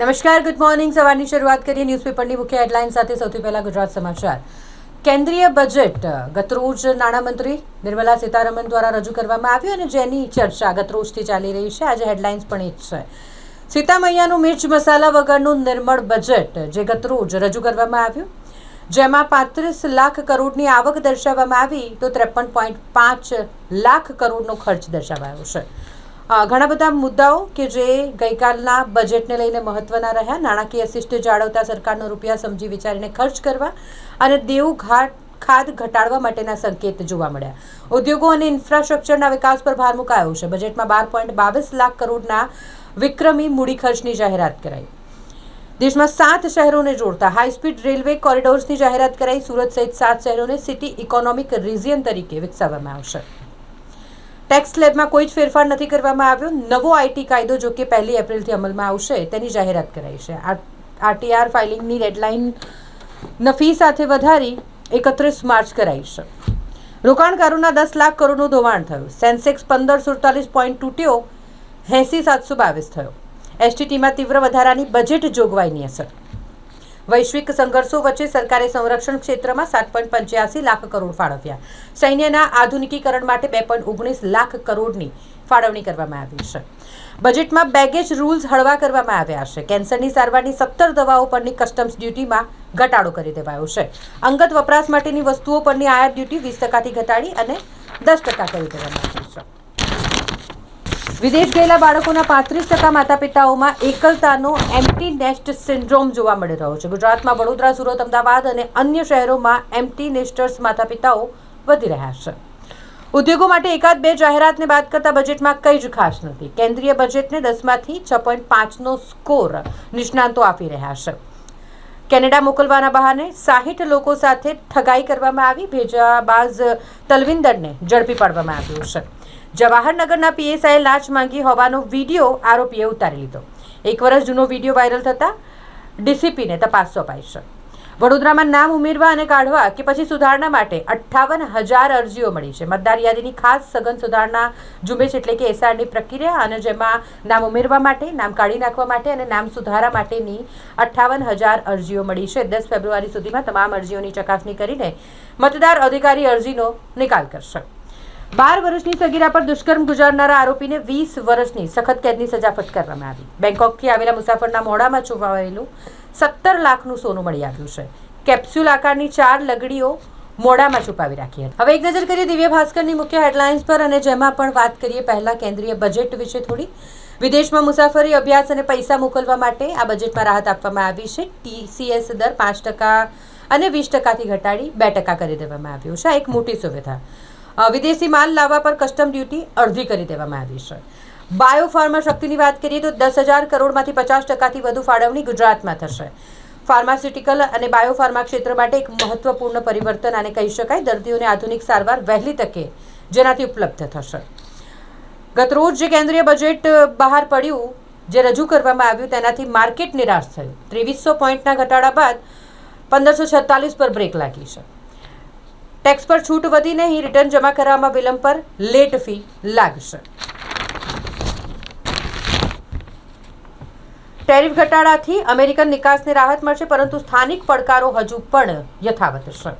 નમસ્કાર good morning સવારની શરૂઆત કરીએ ન્યૂઝપેપરની મુખ્ય હેડલાઇન સાથે સૌથી પહેલા ગુજરાત સમાચાર. કેન્દ્રીય બજેટ, ગતરોજ નાણામંત્રી નિર્મલા સીતારમણ દ્વારા રજૂ કરવામાં આવ્યું અને જેની ચર્ચા ગતરોજથી ચાલી રહી છે. આજે હેડલાઇન્સ પણ એ જ છે. સીતામૈયાનું મિર્ચ મસાલા વગરનું નિર્મળ બજેટ, જે ગતરોજ રજૂ કરવામાં આવ્યું, જેમાં પાંત્રીસ લાખ કરોડની આવક દર્શાવવામાં આવી, તો ત્રેપન પોઈન્ટ પાંચ લાખ કરોડનો ખર્ચ દર્શાવાયો છે. ઘણા બધા મુદ્દાઓ કે જે ગઈકાલના બજેટને લઈને મહત્વના રહ્યા. નાણાકીય શિસ્ત જાળવતા સરકારનો રૂપિયા સમજી વિચારીને ખર્ચ કરવા અને દેવું ઘાટ ખાદ ઘટાડવા માટેના સંકેત જોવા મળ્યા. ઉદ્યોગો અને ઇન્ફ્રાસ્ટ્રક્ચરના વિકાસ પર ભાર મુકાયો છે. બજેટમાં બાર પોઈન્ટ બાવીસ લાખ કરોડના વિક્રમી મૂડી ખર્ચની જાહેરાત કરાઈ. દેશમાં સાત શહેરોને જોડતા હાઈસ્પીડ રેલવે કોરિડોર્સની જાહેરાત કરાઈ. સુરત સહિત સાત શહેરોને સિટી ઇકોનોમિક રિજિયન તરીકે વિકસાવવામાં આવશે. ટેક્સ સ્લેબમાં કોઈ જ ફેરફાર નથી કરવામાં આવ્યો. નવો આઈટી કાયદો જો કે પહેલી એપ્રિલથી અમલમાં આવશે, તેની જાહેરાત કરાઈ છે. આરટીઆર ફાઇલિંગની ડેડલાઇન નફી સાથે વધારી એકત્રીસ માર્ચ કરાઈ છે. રોકાણકારોના દસ લાખ કરોડનું ધોવાણ થયું. સેન્સેક્સ પંદર સુડતાલીસ પોઈન્ટ તૂટ્યો, એંસી સાતસો બાવીસ થયો. એસટીટીમાં તીવ્ર વધારાની બજેટ જોગવાઈની અસર. વૈશ્વિક સંઘર્ષો વચ્ચે સરકારે સંરક્ષણ ક્ષેત્રમાં સાત પોઈન્ટ પંચ્યાસી લાખ કરોડ ફાળવ્યા. સૈન્યના આધુનિકીકરણ માટે બે પોઈન્ટ ઓગણીસ લાખ કરોડની ફાળવણી કરવામાં આવી છે. બજેટમાં બેગેજ રૂલ્સ હળવા કરવામાં આવ્યા છે. કેન્સરની સારવારની સત્તર દવાઓ પરની કસ્ટમ્સ ડ્યુટીમાં ઘટાડો કરી દેવાયો છે. અંગત વપરાશ માટેની વસ્તુઓ પરની આયાત ડ્યુટી વીસ ટકાથી ઘટાડી અને દસ ટકા કરી દેવામાં આવી છે. વિદેશ ગયેલા બાળકોના પાંત્રીસ ટકા માતા પિતાઓમાં એકલતાનો એમ્પટી નેસ્ટ સિન્ડ્રોમ જોવા મળી રહ્યો છે. ગુજરાતમાં વડોદરા, સુરત, અમદાવાદ અને અન્ય શહેરોમાં એમ્પટી નેસ્ટર્સ માતા પિતાઓ વધી રહ્યા છે. ઉદ્યોગો માટે એકાદ બે જાહેરાતને બાદ કરતા બજેટમાં કંઈ જ ખાસ નથી. કેન્દ્રીય બજેટને દસમાંથી છ પોઈન્ટ પાંચનો સ્કોર નિષ્ણાંતો આપી રહ્યા છે. કેનેડા મોકલવાના બહાને સાહીઠ લોકો સાથે ઠગાઈ કરવામાં આવી. ભેજાબાઝ તલવિંદરને ઝડપી પાડવામાં આવ્યું છે. જવાહરનગરના પીએસઆઈએ લાંચ માંગી હોવાનો વીડિયો આરોપીએ ઉતારી લીધો. એક વર્ષ જૂનો વીડિયો વાયરલ થતાં ડીસીપીને તપાસ સોંપાઈ છે. વડોદરામાં નામ ઉમેરવા અને કાઢવા કે પછી સુધારણા માટે અઠ્ઠાવન હજાર અરજીઓ મળી છે. મતદાર યાદીની ખાસ સઘન સુધારણા ઝુંબેશ એટલે કે એસઆરની પ્રક્રિયા અને જેમાં નામ ઉમેરવા માટે, નામ કાઢી નાખવા માટે અને નામ સુધારા માટેની અઠ્ઠાવન હજાર અરજીઓ મળી છે. દસ ફેબ્રુઆરી સુધીમાં તમામ અરજીઓની ચકાસણી કરીને મતદાર અધિકારી અરજીનો નિકાલ કરશે. બાર વર્ષની સગીરા પર દુષ્કર્મ ગુજારનારા આરોપીને વીસ વર્ષની સખત કેદની સજા ફટકારવામાં આવી બેંકોકથી આવેલા મુસાફરના મોડામાં છુપાવેલું સત્તર લાખનું સોનું મળી આવ્યું છે. કેપ્સ્યુલ આકારની ચાર લગડીઓ મોડામાં છુપાવી રાખી હતી. હવે એક નજર કરીએ દિવ્ય ભાસ્કરની મુખ્ય હેડલાઇન્સ પર અને જેમાં પણ વાત કરીએ પહેલા કેન્દ્રીય બજેટ વિશે થોડી. વિદેશમાં મુસાફરી, અભ્યાસ અને પૈસા મોકલવા માટે આ બજેટમાં રાહત આપવામાં આવી છે. ટીસીએસ દર પાંચ ટકા અને વીસ ટકાથી ઘટાડી બે ટકા કરી દેવામાં આવ્યું છે. આ એક મોટી સુવિધા. વિદેશી માલ લાવવા પર કસ્ટમ ડ્યુટી અડધી કરી દેવામાં આવી છે. બાયોફાર્મા શક્તિની વાત કરીએ તો દસ હજાર કરોડમાંથી પચાસ ટકાથી વધુ ફાળવણી ગુજરાતમાં થશે. ફાર્માસ્યુટિકલ અને બાયોફાર્મા ક્ષેત્ર માટે એક મહત્વપૂર્ણ પરિવર્તન, આને કહી શકાય, દર્દીઓને આધુનિક સારવાર વહેલી તકે જેનાથી ઉપલબ્ધ થશે. ગતરોજ જે કેન્દ્રીય બજેટ બહાર પડ્યું, જે રજૂ કરવામાં આવ્યું, તેનાથી માર્કેટ નિરાશ થયું. ત્રેવીસો પોઈન્ટના ઘટાડા બાદ પંદરસો છેતાલીસ પર બ્રેક લાગી છે. ટેક્સ પર છૂટ વધી નહીં રિટર્ન જમા કરવામાં વિલંબ પર લેટ ફી લાગશે. ટેરિફ ઘટાડાથી અમેરિકન નિકાસને રાહત મળશે, પરંતુ સ્થાનિક પડકારો હજુ પણ યથાવત છે.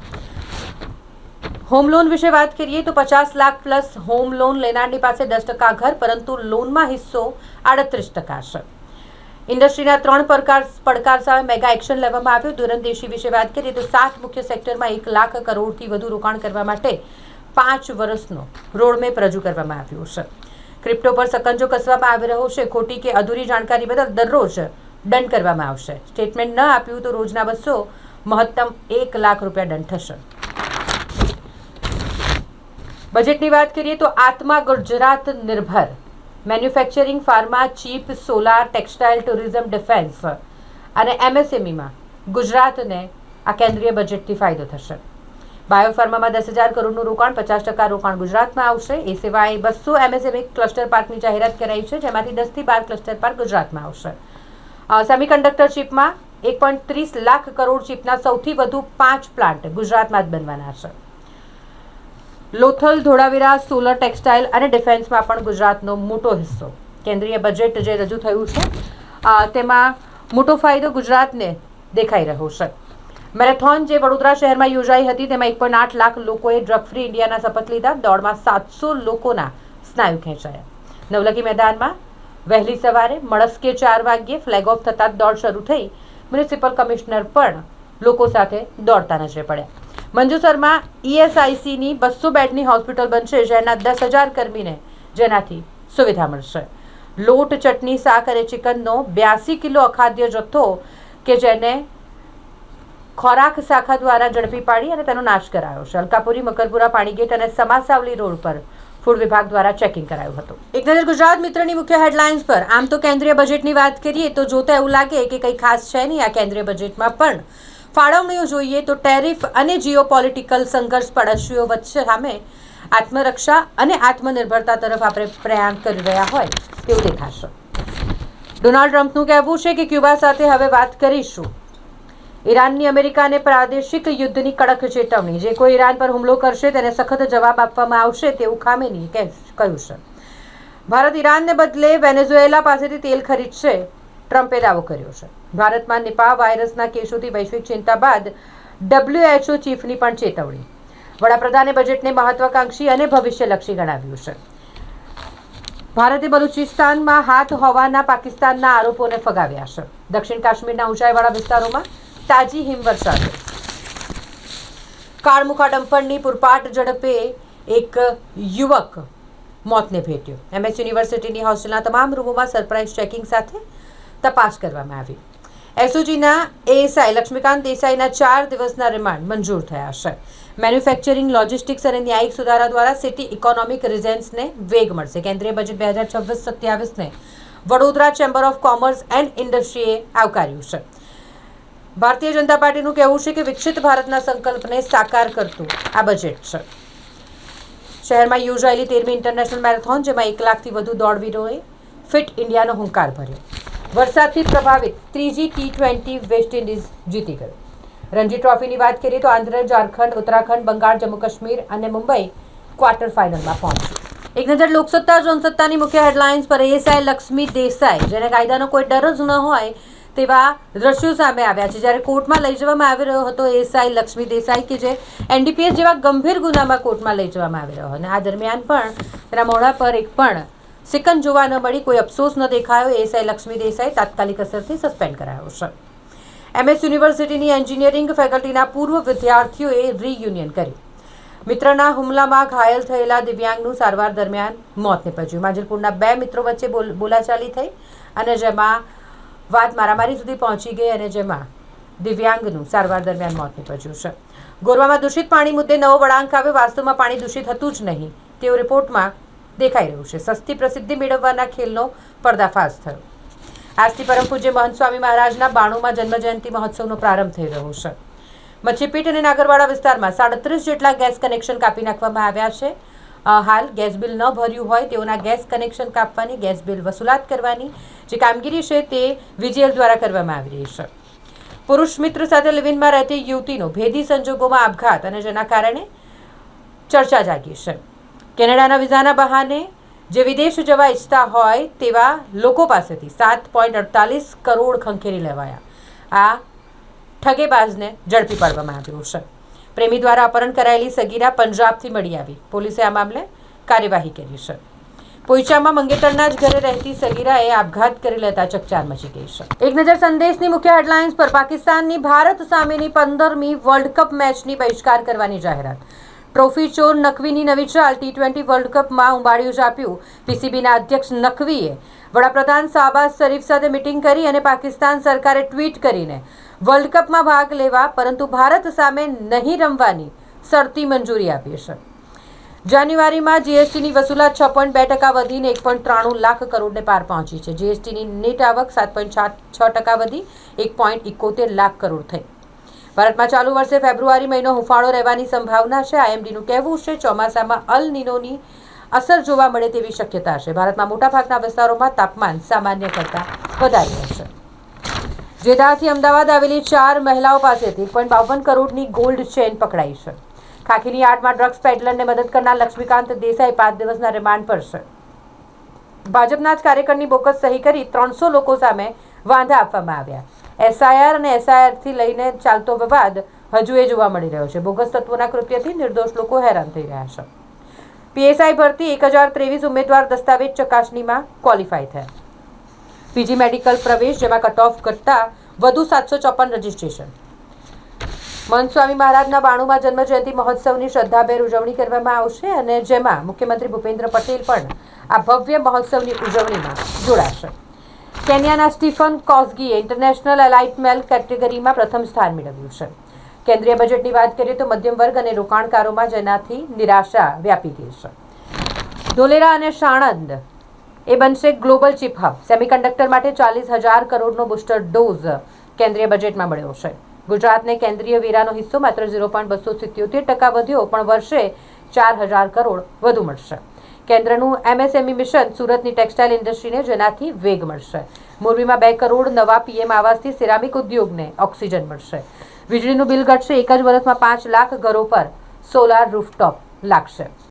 હોમ લોન વિશે વાત કરીએ તો પચાસ લાખ પ્લસ હોમ લોન લેનારની પાસે દસ ટકા ઘર, પરંતુ લોનમાં હિસ્સો આડત્રીસ ટકા છે. ઇન્ડસ્ટ્રીના ત્રણ પડકાર પડકાર સામે મેગા એક્શન લેવામાં આવ્યું. દૂરંદેશી વિશે વાત કરીએ તો સાત મુખ્ય સેક્ટરમાં એક લાખ કરોડથી વધુ રોકાણ કરવા માટે પાંચ વર્ષનો રોડમેપ રજૂ કરવામાં આવ્યો છે. ક્રિપ્ટો પર સકંજો કસવામાં આવી રહ્યો છે. ખોટી કે અધૂરી જાણકારી બદલ દરરોજ દંડ કરવામાં આવશે. સ્ટેટમેન્ટ ન આપ્યું તો રોજના બસો મહત્તમ એક લાખ રૂપિયા દંડ થશે. બજેટની વાત કરીએ તો આત્મા ગુજરાત નિર્ભર. Manufacturing pharma, chip, solar, textile, tourism, defence અને એમએસએમઈમાં ગુજરાતને આ કેન્દ્રીય બજેટથી ફાયદો થશે. બાયોફાર્મામાં દસ હજાર કરોડનું રોકાણ, પચાસ ટકા રોકાણ ગુજરાતમાં આવશે. એ સિવાય બસો એમએસએમઈ ક્લસ્ટર પાર્કની જાહેરાત કરાઈ છે, જેમાંથી દસથી બાર ક્લસ્ટર પાર્ક ગુજરાતમાં આવશે. સેમિકન્ડક્ટર ચીપમાં એક પોઈન્ટ ત્રીસ લાખ કરોડ ચીપના સૌથી વધુ પાંચ પ્લાન્ટ ગુજરાતમાં જ બનવાના છે. લોથલ, ધોળાવીરા, સોલર ટેક્સટાઇલ અને ડિફેન્સમાં પણ ગુજરાતનો મોટો હિસ્સો. કેન્દ્રીય બજેટ જે રજૂ થયું છે તેમાં મોટો ફાયદો ગુજરાતને દેખાઈ રહ્યો છે. મેરેથોન જે વડોદરા શહેરમાં યોજાઈ હતી, તેમાં એક પોઈન્ટ આઠ લાખ લોકોએ ડ્રગ ફ્રી ઇન્ડિયાના શપથ લીધા. દોડમાં સાતસો લોકોના સ્નાયુ ખેંચાયા. નવલખી મેદાનમાં વહેલી સવારે મળસ્કે ચાર વાગ્યે ફ્લેગ ઓફ થતાં દોડ શરૂ થઈ. મ્યુનિસિપલ કમિશનર પણ લોકો સાથે દોડતા નજરે પડ્યા. મંજુસરમાં ઈએસઆઈસીની બસો બેડની હોસ્પિટલ બનશે, જેના દસ હજાર કર્મીને જેનાથી સુવિધા મળશે. લોટ, ચટણી, શાક અને ચિકનનો બ્યાસી કિલો અખાદ્ય જથ્થો કે જેને ખોરાક શાખા દ્વારા ઝડપી પાડી અને તેનો નાશ કરાયો છે. અલકાપુરી, મકરપુરા, પાણીગેટ અને સમાસાવલી રોડ પર ફૂડ વિભાગ દ્વારા ચેકિંગ કરાયું હતું. એક નજર ગુજરાત મિત્રની મુખ્ય હેડલાઇન્સ પર. આમ તો કેન્દ્રીય બજેટની વાત કરીએ તો જોતા એવું લાગે કે કંઈ ખાસ છે નહીં આ કેન્દ્રીય બજેટમાં, પણ ફાળવણીઓ જોઈએ તો ટેરિફ અને જીઓ પોલિટિકલ સંઘર્ષ પડોશીઓ વચ્ચે સામે આત્મરક્ષા અને આત્મનિર્ભરતા તરફ આપણે પ્રયાણ કરી રહ્યા હોય તેવું દેખાશે. ડોનાલ્ડ ટ્રમ્પનું કહેવું છે કે ક્યુબા સાથે હવે વાત કરીશું. ઈરાનની અમેરિકાને પ્રાદેશિક યુદ્ધની કડક ચેતવણી. જે કોઈ ઈરાન પર હુમલો કરશે તેને સખત જવાબ આપવામાં આવશે તેવું ખામેની કહ્યું છે. ભારત ઈરાનને બદલે વેનેઝુએલા પાસેથી તેલ ખરીદશે. ટ્રમ્પે દાવો કર્યો છે. ભારતમાં નિપા વાયરસના કેસોથી વૈશ્વિક ચિંતા બાદ ડબ્લ્યુએચઓ ચીફની પણ ચેતવણી. વડાપ્રધાને બજેટને મહત્વાકાંક્ષી અને ભવિષ્યલક્ષી ગણાવ્યું છે. ભારતે બલુચિસ્તાનમાં હાથ હોવાના પાકિસ્તાનના આરોપોને ફગાવ્યા છે. દક્ષિણ કાશ્મીરના ઊંચાઈવાળા વિસ્તારોમાં તાજી હિમવર્ષા છે. કાળમુખા ડમ્પરની પૂરપાટ ઝડપે એક યુવક મોતને ભેટ્યો. એમએસ યુનિવર્સિટીની હોસ્ટેલના તમામ રૂમોમાં સરપ્રાઇઝ ચેકિંગ સાથે તપાસ કરવામાં આવી. એસઓજીના એએસઆઈ, લક્ષ્મીકાંત દેસાઈના ચાર દિવસના રિમાન્ડ મંજૂર થયા છે. મેન્યુફેક્ચરિંગ, લોજિસ્ટિક્સ અને ન્યાયિક સુધારા દ્વારા સિટી ઇકોનોમિક રિઝન્સને વેગ મળશે. કેન્દ્રીય બજેટ બે હજાર છવ્વીસ સત્યાવીસને Vadodara chamber of commerce and ઇન્ડસ્ટ્રીએ આવકાર્યું છે. ભારતીય જનતા પાર્ટીનું કહેવું છે કે વિકસિત ભારતના સંકલ્પને સાકાર કરતું આ બજેટ છે. શહેરમાં યોજાયેલી તેરમી ઇન્ટરનેશનલ મેરેથોન, જેમાં એક લાખથી વધુ દોડવીરોએ ફિટ ઇન્ડિયાનો હુંકાર ભર્યો. વરસાદથી પ્રભાવિત ત્રીજી ટી ટ્વેન્ટી વેસ્ટ ઇન્ડિઝ જીતી ગયું. રણજી ટ્રોફીની વાત કરીએ તો આંધ્ર, ઝારખંડ, ઉત્તરાખંડ, બંગાળ, જમ્મુ કાશ્મીર અને મુંબઈ ક્વાર્ટર ફાઇનલમાં પહોંચ્યું. એક નજર લોકસત્તા, જનસત્તાની મુખ્ય હેડલાઇન્સ પર એએસઆઈ લક્ષ્મી દેસાઈ, જેને કાયદાનો કોઈ ડર જ ન હોય તેવા દ્રશ્યો સામે આવ્યા છે. જ્યારે કોર્ટમાં લઈ જવામાં આવી રહ્યો હતો એએસઆઈ લક્ષ્મી દેસાઈ કે જે એનડીપીએસ જેવા ગંભીર ગુનામાં કોર્ટમાં લઈ જવામાં આવી રહ્યો અને આ દરમિયાન પણ તેના મોઢા પર એક પણ સિકન જોવા ન મળી, કોઈ અફસોસ ન દેખાયો. એસઆઈ લક્ષ્મી દેસાઈ તાત્કાલિક અસરથી સસ્પેન્ડ કરાયો છે. એમએસ યુનિવર્સિટીની એન્જિનિયરિંગ ફેકલ્ટીના પૂર્વ વિદ્યાર્થીઓએ રીયુનિયન કર્યું. મિત્રના હુમલામાં ઘાયલ થયેલા દિવ્યાંગનું સારવાર દરમિયાન મોત નીપજ્યું. માંજલપુરના બે મિત્રો વચ્ચે બોલાચાલી થઈ અને જેમાં વાત મારામારી સુધી પહોંચી ગઈ અને જેમાં દિવ્યાંગનું સારવાર દરમિયાન મોત નીપજ્યું છે. ગોરવામાં દૂષિત પાણી મુદ્દે નવો વળાંક આવ્યો. વાસ્તવમાં પાણી દૂષિત હતું જ નહીં. તેઓ રિપોર્ટમાં દેખાઈ રહ્યું છે. સસ્તી પ્રસિદ્ધિ મેળવવાના ખેલનો પર્દાફાશ થયો. આજથી પરમ પૂજ્ય મહંત સ્વામી મહારાજના બાણુમાં જન્મજયંતિ મહોત્સવનો પ્રારંભ થઈ રહ્યો છે. મચ્છીપીટ અને નાગરવાડા વિસ્તારમાં સાડત્રીસ જેટલા ગેસ કનેક્શન કાપી નાખવામાં આવ્યા છે. હાલ ગેસ બિલ ન ભર્યું હોય તેઓના ગેસ કનેક્શન કાપવાની, ગેસ બિલ વસૂલાત કરવાની જે કામગીરી છે તે વીજીએલ દ્વારા કરવામાં આવી રહી છે. પુરુષ મિત્ર સાથે લિવિનમાં રહેતી યુવતીનો ભેદી સંજોગોમાં આપઘાત અને જેના કારણે ચર્ચા જાગી છે. કેનેડાના વિઝાના બહાને જે વિદેશ જવા ઈચ્છતા હોય તેવા લોકો પાસેથી સાત પોઈન્ટ અડતાલીસ કરોડ ખંખેરી લેવાયા. આ ઠગેબાજને ઝડપી પાડવામાં આવ્યું છે. પ્રેમી દ્વારા અપહરણ કરાયેલી સગીરા પંજાબથી મળી આવી. પોલીસે આ મામલે કાર્યવાહી કરી છે. પોઈચામાં મંગેતરના જ ઘરે રહેતી સગીરાએ આપઘાત કરી લેતા ચકચાર મચી ગઈ છે. એક નજર સંદેશની મુખ્ય હેડલાઇન્સ પર પાકિસ્તાનની ભારત સામેની પંદરમી વર્લ્ડ કપ મેચની બહિષ્કાર કરવાની જાહેરાત. ટ્રોફી ચોર નકવીની નવી ચાલ ટી ટ્વેન્ટી વર્લ્ડ કપમાં ઉંબાડિયું ચાપ્યું પીસીબીના અધ્યક્ષ નકવીએ વડાપ્રધાન શાહબાઝ શરીફ સાથે મિટિંગ કરી અને પાકિસ્તાન સરકારે ટ્વીટ કરીને વર્લ્ડ કપમાં ભાગ લેવા પરંતુ ભારત સામે નહીં રમવાની શરતી મંજૂરી આપી છે. જાન્યુઆરીમાં જીએસટીની વસૂલાત છ પોઈન્ટ બે ટકા વધીને એક પોઈન્ટ ત્રાણું લાખ કરોડને પાર પહોંચી છે. જીએસટીની નેટ આવક સાત પોઈન્ટ છ ટકા વધી, એક પોઈન્ટ ઇકોતેર લાખ કરોડ થઈ. ભારતમાં ચાલુ વર્ષે ફેબ્રુઆરી મહિનો હુંફાળો રહેવાની સંભાવના છે. આઈએમડીનું કહેવું છે, ચોમાસામાં અલ નિનોની અસર જોવા મળે તેવી શક્યતા છે. ભારતમાં મોટાભાગના વિસ્તારોમાં તાપમાન સામાન્ય કરતાં વધારે રહેશે જેદાથી અમદાવાદ આવેલી ચાર મહિલાઓ પાસેથી એક પોઈન્ટ બાવન કરોડની ગોલ્ડ ચેન પકડાઈ છે. ખાખીની આડમાં ડ્રગ્સ પેડલરને મદદ કરનાર લક્ષ્મીકાંત દેસાઈ પાંચ દિવસના રિમાન્ડ પર છે. ભાજપના જ કાર્યકરની બોકસ સહી કરી ત્રણસો લોકો સામે વાંધા આપવામાં આવ્યા. એસઆઈઆર અને એસઆઈઆરથી લઈને ચાલતો વિવાદ હજુ એ જોવા મળી રહ્યો છે. બોગસ તત્વોના કૃત્યથી નિર્દોષ લોકો હેરાન થઈ રહ્યા છે. પીએસઆઈ ભરતી એક હજાર ત્રેવીસ ઉમેદવાર દસ્તાવેજ ચકાસણીમાં ક્વોલિફાય થયા. પીજી મેડિકલ પ્રવેશ, જેમાં કટ ઓફ કરતાં વધુ સાતસો ચોપન રજીસ્ટ્રેશન મન સ્વામી મહારાજના બાણુમાં જન્મજયંતિ મહોત્સવની શ્રદ્ધાભેર ઉજવણી કરવામાં આવશે અને જેમાં મુખ્યમંત્રી ભૂપેન્દ્ર પટેલ પણ આ ભવ્ય મહોત્સવની ઉજવણીમાં જોડાશે. કેન્યાના સ્ટીફન કોઝગીએ ઇન્ટરનેશનલ એલાઇટ મેલ કેટેગરીમાં પ્રથમ સ્થાન મેળવ્યું છે. કેન્દ્રીય બજેટની વાત કરીએ તો મધ્યમ વર્ગ અને રોકાણકારોમાં જેનાથી નિરાશા વ્યાપી ગઈ છે. ધોલેરા અને સાણંદ, એ બનશે ગ્લોબલ ચિપ હબ. સેમિકન્ડક્ટર માટે ચાલીસ હજાર કરોડનો બુસ્ટર ડોઝ કેન્દ્રીય બજેટમાં મળ્યો છે. ગુજરાતને કેન્દ્રીય વેરાનો હિસ્સો માત્ર ઝીરો પોઈન્ટ બસો સિત્યોતેર ટકા વધ્યો, પણ વર્ષે ચાર હજાર કરોડ વધુ મળશે. કેન્દ્રનું એમએસએમઈ મિશન સુરતની ટેક્સટાઇલ ઇન્ડસ્ટ્રીને જેનાથી વેગ મળશે. મોરબીમાં બે કરોડ નવા પીએમ આવાસથી સિરામિક ઉદ્યોગને ઓક્સિજન મળશે. વીજળીનું બિલ ઘટશે એક જ વર્ષમાં પાંચ લાખ ઘરો પર. સોલાર રૂફટોપ લાગશે.